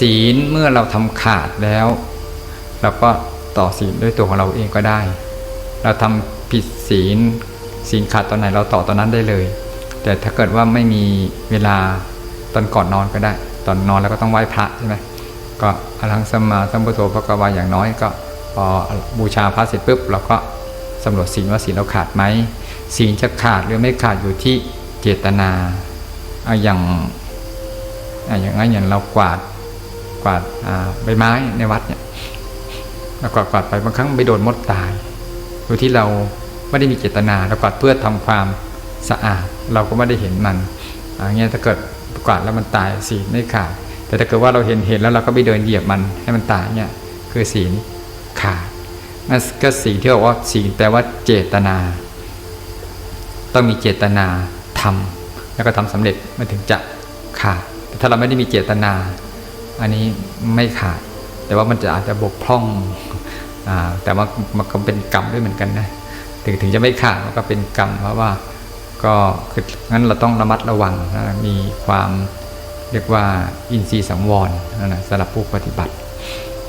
ศีลเมื่อเราทำขาดแล้วเราก็ต่อศีลด้วยตัวของเราเองก็ได้ เราทำผิดศีลศีลขาดตอนไหนเราต่อตอนนั้นได้เลย แต่ถ้าเกิดว่าไม่มีเวลาตอนก่อนนอนก็ได้ ตอนนอนแล้วก็ต้องไหว้พระใช่ไหมก็อรหังสมาสัมพุทโธพระกวาอย่างน้อยก็พอบูชาพระเสร็จปุ๊บเราก็สำรวจศีลว่าศีลเราขาดไหมศีลจะขาดหรือไม่ขาดอยู่ที่เจตนาเอาอย่างอะอย่างนั้นอย่างเรากวาด กวาดใบไม้ในวัดเนี่ยเรากวาดกวาดไปบางครั้งไปโดนมดตายโดยที่เราไม่ได้มีเจตนาเรากวาดเพื่อทำความสะอาด เราก็ไม่ได้เห็นมันอย่างเงี้ยถ้าเกิดกวาดแล้วมันตายศีลไม่ขาดแต่ถ้าเกิดว่าเราเห็นเห็นแล้วเราก็ไปเดินเหยียบมันให้มันตายเนี่ยคือศีลขาดนั่นก็ศีลที่บอกว่าศีลแปลว่าเจตนา ต้องมีเจตนาทำแล้วก็ทำสำเร็จมันถึงจะขาดแต่ถ้าเราไม่ได้มีเจตนา อันนี้ไม่ขาด แต่ว่ามันจะอาจจะบกพร่องอแต่ว่ามันก็เป็นกรรมด้วยเหมือนกันนะถึงถึงจะไม่ขาดมันก็เป็นกรรมเพราะว่าก็คืองั้นเราต้องระมัดระวังนะมีความเรียกว่าอินทรีย์สังวรนะสำหรับผู้ปฏิบัติ